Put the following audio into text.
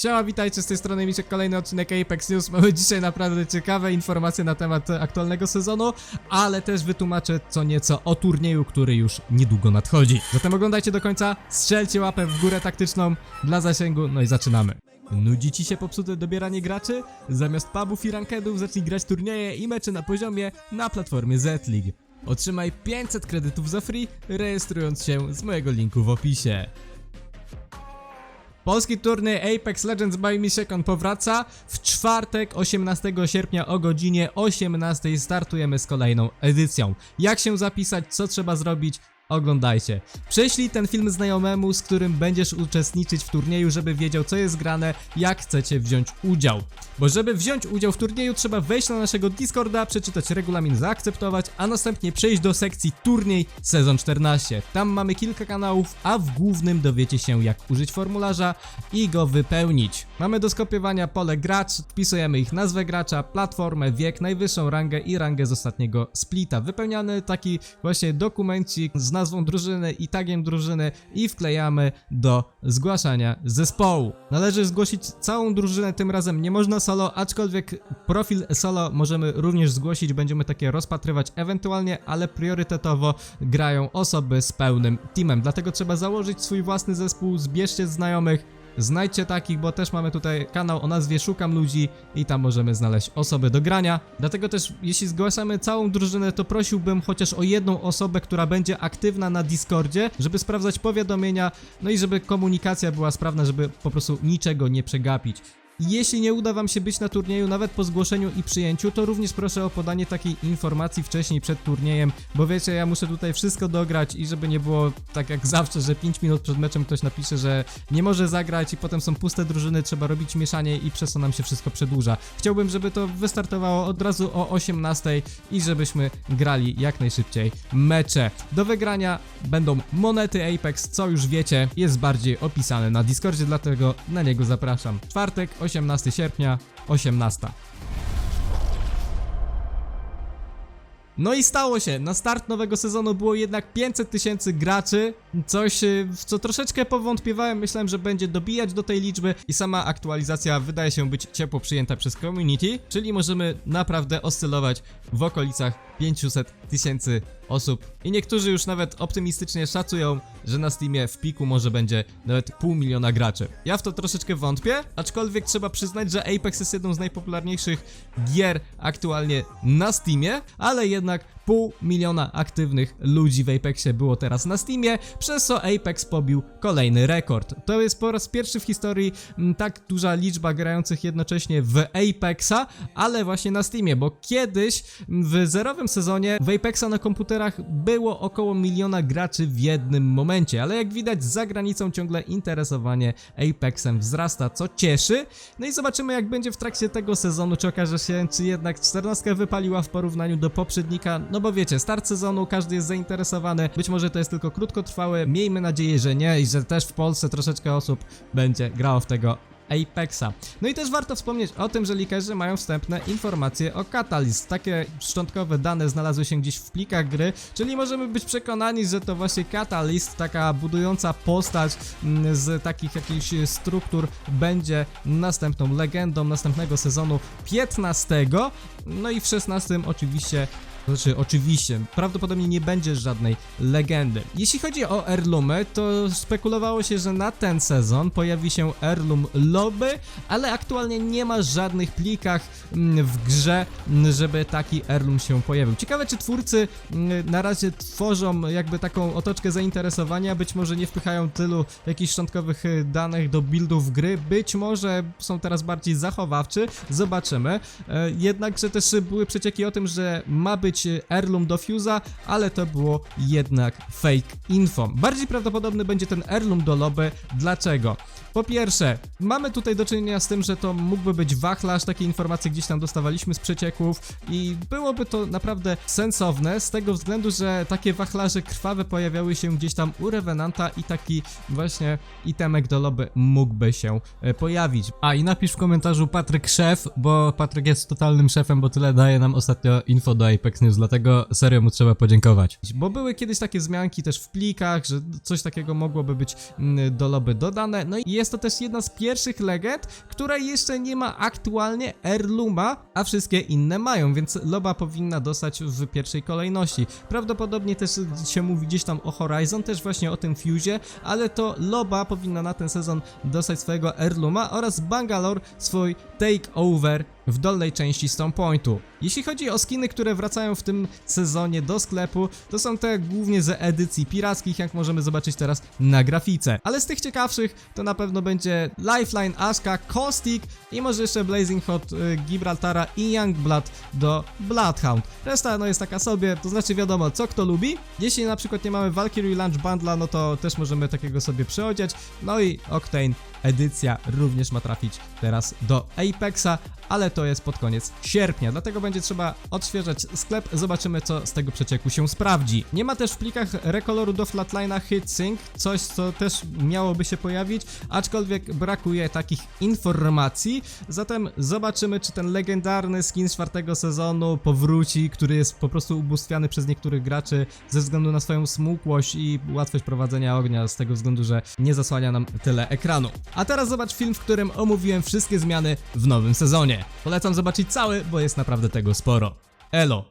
Siema, witajcie z tej strony Miczek, kolejny odcinek Apex News. Mamy dzisiaj naprawdę ciekawe informacje na temat aktualnego sezonu, ale też wytłumaczę co nieco o turnieju, który już niedługo nadchodzi. Zatem oglądajcie do końca, strzelcie łapę w górę taktyczną dla zasięgu, no i zaczynamy. Nudzi ci się popsute dobieranie graczy? Zamiast pubów i rankedów zacznij grać turnieje i mecze na poziomie na platformie Z-League. Otrzymaj 500 kredytów za free, rejestrując się z mojego linku w opisie. Polski turniej Apex Legends by Mishekon powraca. W czwartek 18 sierpnia o godzinie 18 startujemy z kolejną edycją. Jak się zapisać, co trzeba zrobić? Oglądajcie. Prześlij ten film znajomemu, z którym będziesz uczestniczyć w turnieju, żeby wiedział co jest grane, jak chcecie wziąć udział. Bo żeby wziąć udział w turnieju trzeba wejść na naszego Discorda, przeczytać regulamin, zaakceptować, a następnie przejść do sekcji turniej sezon 14. Tam mamy kilka kanałów, a w głównym dowiecie się jak użyć formularza i go wypełnić. Mamy do skopiowania pole gracz, wpisujemy ich nazwę gracza, platformę, wiek, najwyższą rangę i rangę z ostatniego splita. Wypełniany taki właśnie dokumencik z nazwą drużyny i tagiem drużyny i wklejamy do zgłaszania zespołu. Należy zgłosić całą drużynę, tym razem nie można solo, aczkolwiek profil solo możemy również zgłosić, będziemy takie rozpatrywać ewentualnie, ale priorytetowo grają osoby z pełnym teamem. Dlatego trzeba założyć swój własny zespół, zbierzcie znajomych, Znajdźcie takich, bo też mamy tutaj kanał o nazwie Szukam Ludzi i tam możemy znaleźć osoby do grania. Dlatego też, jeśli zgłaszamy całą drużynę, to prosiłbym chociaż o jedną osobę, która będzie aktywna na Discordzie, żeby sprawdzać powiadomienia, no i żeby komunikacja była sprawna, żeby po prostu niczego nie przegapić. Jeśli nie uda Wam się być na turnieju, nawet po zgłoszeniu i przyjęciu, to również proszę o podanie takiej informacji wcześniej przed turniejem, bo wiecie, ja muszę tutaj wszystko dograć i żeby nie było tak jak zawsze, że 5 minut przed meczem ktoś napisze, że nie może zagrać i potem są puste drużyny, trzeba robić mieszanie i przez to nam się wszystko przedłuża. Chciałbym, żeby to wystartowało od razu o 18 i żebyśmy grali jak najszybciej mecze. Do wygrania będą monety Apex, co już wiecie, jest bardziej opisane na Discordzie, dlatego na niego zapraszam. Czwartek, 18 sierpnia, 18. No i stało się, na start nowego sezonu było jednak 500 tysięcy graczy, coś y, w co troszeczkę powątpiewałem, myślałem, że będzie dobijać do tej liczby i sama aktualizacja wydaje się być ciepło przyjęta przez community, czyli możemy naprawdę oscylować w okolicach 500 tysięcy osób i niektórzy już nawet optymistycznie szacują, że na Steamie w piku może będzie nawet pół miliona graczy. Ja w to troszeczkę wątpię, aczkolwiek trzeba przyznać, że Apex jest jedną z najpopularniejszych gier aktualnie na Steamie, ale jednak pół miliona aktywnych ludzi w Apexie było teraz na Steamie, przez co Apex pobił kolejny rekord. To jest po raz pierwszy w historii tak duża liczba grających jednocześnie w Apexa, ale właśnie na Steamie, bo kiedyś w zerowym sezonie w Apexa na komputerach było około miliona graczy w jednym momencie, ale jak widać za granicą ciągle interesowanie Apexem wzrasta, co cieszy. No i zobaczymy jak będzie w trakcie tego sezonu, czy okaże się, czy jednak 14 wypaliła w porównaniu do poprzednika, no bo wiecie, start sezonu, każdy jest zainteresowany, być może to jest tylko krótkotrwałe, miejmy nadzieję, że nie i że też w Polsce troszeczkę osób będzie grało w tego Apexa. No i też warto wspomnieć o tym, że likerzy mają wstępne informacje o Catalyst. Takie szczątkowe dane znalazły się gdzieś w plikach gry, czyli możemy być przekonani, że to właśnie Catalyst, taka budująca postać mm, z takich jakichś struktur, będzie następną legendą następnego sezonu 15. No i w 16 oczywiście znaczy, oczywiście, prawdopodobnie nie będzie żadnej legendy. Jeśli chodzi o Erlumy, to spekulowało się, że na ten sezon pojawi się Erlum Lobby, ale aktualnie nie ma żadnych plikach mm, w grze, mm, żeby taki Erlum się pojawił. Ciekawe, czy twórcy mm, na razie tworzą jakby taką otoczkę zainteresowania, być może nie wpychają tylu jakichś szczątkowych y, danych do buildów gry, być może są teraz bardziej zachowawczy, zobaczymy. E, Jednakże też były przecieki o tym, że ma być Heirloom do Fuse'a, ale to było jednak fake info. Bardziej prawdopodobny będzie ten Heirloom do Lobby. Dlaczego? Po pierwsze, mamy tutaj do czynienia z tym, że to mógłby być wachlarz, takie informacje gdzieś tam dostawaliśmy z przecieków i byłoby to naprawdę sensowne z tego względu, że takie wachlarze krwawe pojawiały się gdzieś tam u Revenanta i taki właśnie itemek do lobby mógłby się e, pojawić. A i napisz w komentarzu Patryk szef, bo Patryk jest totalnym szefem, bo tyle daje nam ostatnio info do Apex News, dlatego serio mu trzeba podziękować. Bo były kiedyś takie zmianki też w plikach, że coś takiego mogłoby być mm, do lobby dodane, no i jest to też jedna z pierwszych legend, która jeszcze nie ma aktualnie Erluma, a wszystkie inne mają, więc Loba powinna dostać w pierwszej kolejności. Prawdopodobnie też się mówi gdzieś tam o Horizon, też właśnie o tym Fuse'ie, ale to Loba powinna na ten sezon dostać swojego Erluma oraz Bangalore swój takeover w dolnej części Stone Pointu. Jeśli chodzi o skiny, które wracają w tym sezonie do sklepu, to są te głównie z edycji pirackich, jak możemy zobaczyć teraz na grafice. Ale z tych ciekawszych to na pewno będzie Lifeline, Ashka, Caustic i może jeszcze Blazing Hot y, Gibraltara i Youngblood do Bloodhound. Reszta no jest taka sobie, to znaczy wiadomo co kto lubi. Jeśli na przykład nie mamy Valkyrie Launch Bundla, no to też możemy takiego sobie przeodziać. No i Octane edycja również ma trafić teraz do Apexa, ale to jest pod koniec sierpnia, dlatego będzie trzeba odświeżać sklep, zobaczymy co z tego przecieku się sprawdzi. Nie ma też w plikach rekoloru do Flatline'a HitSync, coś co też miałoby się pojawić, aczkolwiek brakuje takich informacji, zatem zobaczymy czy ten legendarny skin z czwartego sezonu powróci, który jest po prostu ubóstwiany przez niektórych graczy ze względu na swoją smukłość i łatwość prowadzenia ognia, z tego względu, że nie zasłania nam tyle ekranu. A teraz zobacz film, w którym omówiłem wszystkie zmiany w nowym sezonie. Polecam zobaczyć cały, bo jest naprawdę tego sporo. Elo!